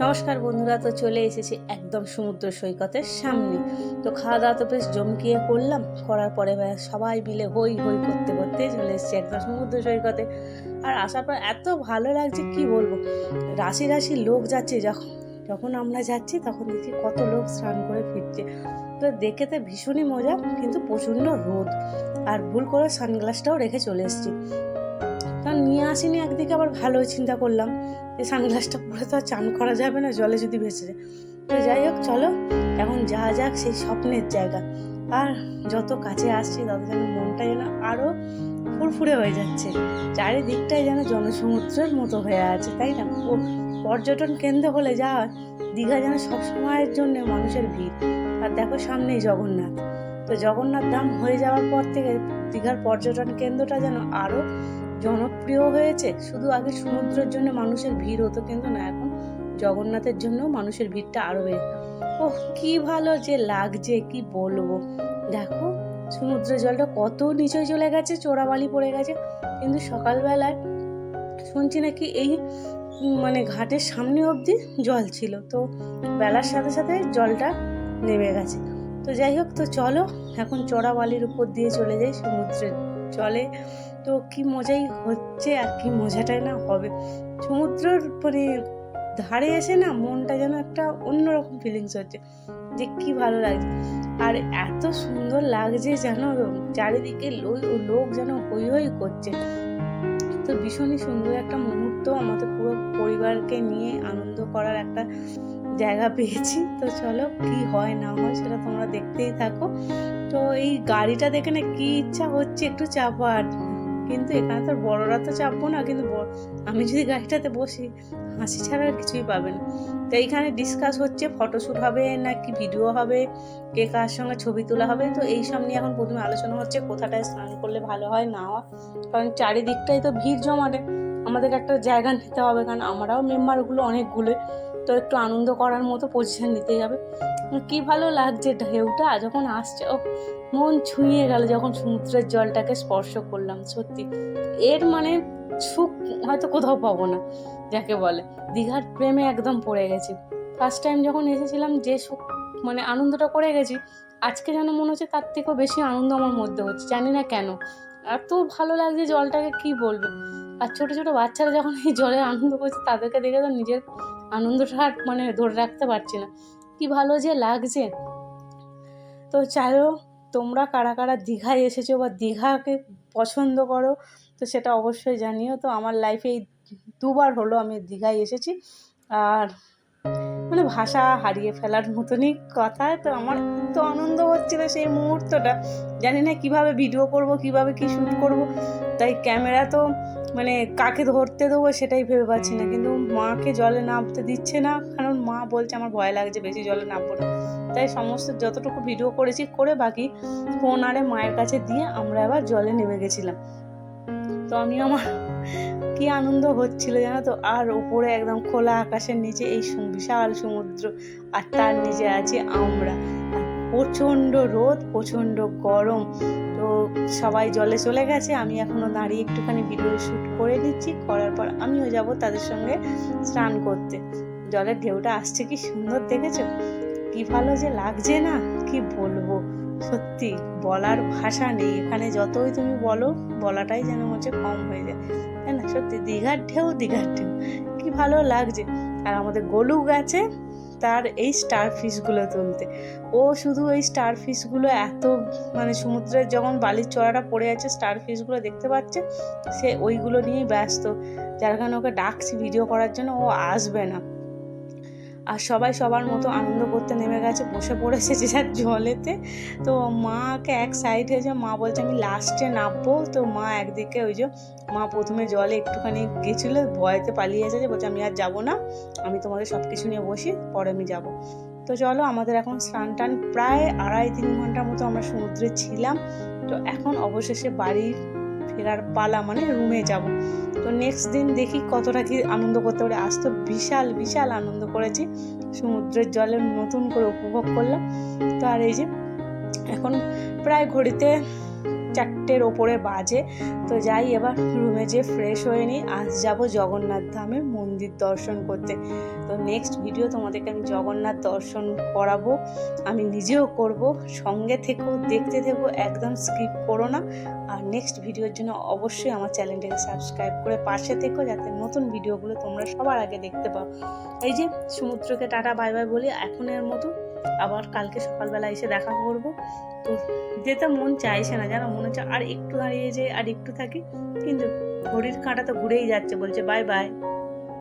নমস্কার বন্ধুরা, তো চলে এসেছি একদম সমুদ্র সৈকতের সামনে। তো খাওয়া দাওয়া তো বেশ জমকিয়ে করলাম, করার পরে সবাই মিলে হই হই করতে করতে চলে এসেছি একদম সমুদ্র সৈকতে। আর আসার পর এত ভালো লাগছে, কি বলব? রাশি রাশি লোক যাচ্ছে যখন যখন আমরা যাচ্ছি তখন দেখছি কত লোক স্নান করে ফিরছে। তো দেখে তো ভীষণই মজা, কিন্তু প্রচণ্ড রোদ। আর ভুল করে সানগ্লাসটাও রেখে চলে এসেছি। কারণ নিয়ে আসিনি, একদিকে আবার ভালো চিন্তা করলাম। যে সানগ্লাসটা পরে তো আর চান করা যাবে না, জলে যদি ভেসে যায়। তো যাই হোক, চলো, এখন যা যাক সেই স্বপ্নের জায়গা। আর যত কাছে আসছি, তত যেন মনটা যেন আরও ফুরফুরে হয়ে যাচ্ছে। চারিদিকটাই যেন জনসমুদ্রের মতো হয়ে আছে, তাই না? পর্যটন কেন্দ্র হলে যা দীঘা যেন সবসময়ের জন্য মানুষের ভিড়। আর দেখো সামনেই জগন্নাথ। তো জগন্নাথ ধাম হয়ে যাওয়ার পর থেকে দীঘার পর্যটন কেন্দ্রটা যেন আরও জনপ্রিয় হয়েছে। শুধু আগে সমুদ্রের জন্য মানুষের ভিড় হতো কিন্তু না, এখন জগন্নাথের জন্য মানুষের ভিড়টা আরও বেড়ে। ওহ, কি ভালো যে লাগছে, কি বলব। দেখো, সমুদ্রের জলটা কত নিচে চলে গেছে চোরাবালি পড়ে গেছে। কিন্তু সকালবেলায় শুনছি নাকি এই মানে ঘাটের সামনে অবধি জল ছিল। তো বেলার সাথে সাথে জলটা নেমে গেছে। তো যাই হোক, তো চলো, এখন চড়াবালির উপর দিয়ে চলে যাই সমুদ্রের জলে। তো কি মজাই হচ্ছে আর কি মজাটাই না হবে। সমুদ্রের মানে ধারে এসে না মনটা যেন একটা অন্যরকম ফিলিংস হচ্ছে, যে কি ভালো লাগছে। আর এত সুন্দর লাগছে যেন চারিদিকে লোক যেন হই হই করছে। তো ভীষণই সুন্দর একটা মুহূর্ত আমাদের পুরো পরিবারকে নিয়ে আনন্দ করার একটা জায়গা পেয়েছি। তো চলো কি হয় না হয় সেটা তোমরা দেখতেই থাকো। তো এই গাড়িটা দেখে না কি ইচ্ছা হচ্ছে একটু চাপার। কিন্তু এখানে তো বড়রা তো চাপবো না, কিন্তু আমি যদি গাড়িটাতে বসি, হাসি ছাড়া আর কিছুই পাবে না। তো এইখানে ডিসকাস হচ্ছে ফটোশ্যুট হবে না কি ভিডিও হবে, কে কার সঙ্গে ছবি তোলা হবে। তো এই সব নিয়ে এখন প্রথমে আলোচনা হচ্ছে, কোথাটায় স্নান করলে ভালো হয়, না হয়। কারণ চারিদিকটাই তো ভিড় জমাটে আমাদেরকে একটা জায়গা নিতে হবে, কারণ আমরাও মেম্বারগুলো অনেকগুলো। তো একটু আনন্দ করার মতো পজিশন নিতে যাবে। কি ভালো লাগছে ঢেউটা, যখন আসছে ও মন ছুঁয়ে গেল যখন সমুদ্রের জলটাকে স্পর্শ করলাম, সত্যি। এর মানে সুখ হয়তো কোথাও পাবো না, যাকে বলে। দীঘার প্রেমে একদম পড়ে গেছি। ফার্স্ট টাইম যখন এসেছিলাম, যে সুখ মানে আনন্দটা করে গেছি, আজকে যেন মনে হচ্ছে তার থেকেও বেশি আনন্দ আমার মধ্যে হচ্ছে, জানি না কেন। এত ভালো লাগছে জলটাকে, কি বলব? আর ছোট ছোট বাচ্চারা যখন এই জলে আনন্দ করছে, তাদেরকে দেখে তো নিজের আনন্দটা মানে ধরে রাখতে পারছি না। কি ভালো যে লাগছে। তো চাইও তোমরা কারা কারা দীঘায় এসেছ বা দীঘাকে পছন্দ করো, তো সেটা অবশ্যই জানিও। তো আমার লাইফে এই দুবার হলো আমি দীঘায় এসেছি। আর মানে ভাষা হারিয়ে ফেলার মতনই কথা, তো আমার তো আনন্দ হচ্ছিল সেই মুহূর্তটা। জানি না কীভাবে ভিডিও করব, কীভাবে কি শ্যুট করব, তাই ক্যামেরা তো মানে কাকে ধরতে দেবো সেটাই ভেবে পাচ্ছি না। কিন্তু মাকে জলে নামতে দিচ্ছে না, কারণ মা বলছে আমার ভয় লাগছে, বেশি জলে নামবো না। তাই সমস্ত যতটুকু ভিডিও করেছি, করে বাকি ফোন আরে মায়ের কাছে দিয়ে আমরা এবার জলে নেমে গেছিলাম। তো আমি আমার কি আনন্দ হচ্ছিল জানো তো? আর উপরে একদম খোলা আকাশের নিচে এই বিশাল সমুদ্র, আর তার নিচে আছি আমরা। প্রচণ্ড রোদ, প্রচণ্ড গরম। তো সবাই জলে চলে গেছে, আমি এখনও দাঁড়িয়ে একটুখানি ভিডিও শ্যুট করে নিচ্ছি। করার পর আমিও যাব তাদের সঙ্গে স্নান করতে। জলের ঢেউটা আসছে, কি সুন্দর দেখেছ? কি ভালো যে লাগছে না, কি বলব? সত্যি, বলার ভাষা নেই। এখানে যতই তুমি বলো, বলাটাই যেন হচ্ছে কম হয়ে যায়। তাই না? সত্যি, দীঘার ঢেউ দীঘার ঢেউ। কি ভালো লাগছে। আর আমাদের গোলু গেছে তার এই স্টার ফিশগুলো তুলতে। ও শুধু এই স্টার ফিশগুলো এত মানে সমুদ্রের যখন বালির চড়াটা পড়ে আছে স্টার ফিশগুলো দেখতে পাচ্ছে, সে ওইগুলো নিয়েই ব্যস্ত। যার কারণে ওকে ডাকছি ভিডিও করার জন্য, ও আসবে না। আর সবাই সবার মতো আনন্দ করতে নেমে গেছে, বসে পড়েছে যে যার জলেতে। তো মাকে এক সাইড হয়েছে মা বলছে, আমি লাস্টে নামবো। তো মা একদিকে ওই যে মা প্রথমে জলে একটুখানি গেছিল, ভয়েতে পালিয়ে এসেছে, বলছে, আমি আর যাব না, আমি তোমাদের সব কিছু নিয়ে বসি, পরে আমি যাব। তো চলো, আমাদের এখন স্নান টান প্রায় আড়াই তিন ঘণ্টার মতো আমরা সমুদ্রে ছিলাম। তো এখন অবশেষে বাড়ি ফেরার পালা মানে রুমে যাব। তো নেক্সট দিন দেখি কতটা কি আনন্দ করতে পারি। আজ তো বিশাল বিশাল আনন্দ করেছি। সমুদ্রের জলে নতুন করে উপভোগ করলাম। তো আর এই যে, এখন প্রায় ঘড়িতে চারটের ওপরে বাজে। তো যাই, এবার রুমে যেয়ে ফ্রেশ হয়ে নিই। আজ যাব জগন্নাথ ধামে মন্দির দর্শন করতে। তো নেক্সট ভিডিও তোমাদেরকে আমি জগন্নাথ দর্শন করাবো। আমি নিজেও করব, সঙ্গে থেকেও, দেখতে থেকো, একদম স্কিপ করো না। আর নেক্সট ভিডিওর জন্য অবশ্যই আমার চ্যানেলটাকে সাবস্ক্রাইব করে পাশে থেকো, যাতে নতুন ভিডিওগুলো তোমরা সবার আগে দেখতে পাও। এই যে, সমুদ্রকে টাটা বাই বাই বলি, এখনের মতো। আবার কালকে সকালবেলা এসে দেখা করব। তো যেতে মন চাইছে না যেন মনে হচ্ছে আর একটু দাঁড়িয়ে যে আর একটু থাকি, কিন্তু ঘড়ির কাঁটা তো ঘুরেই যাচ্ছে, বলছে বাই বাই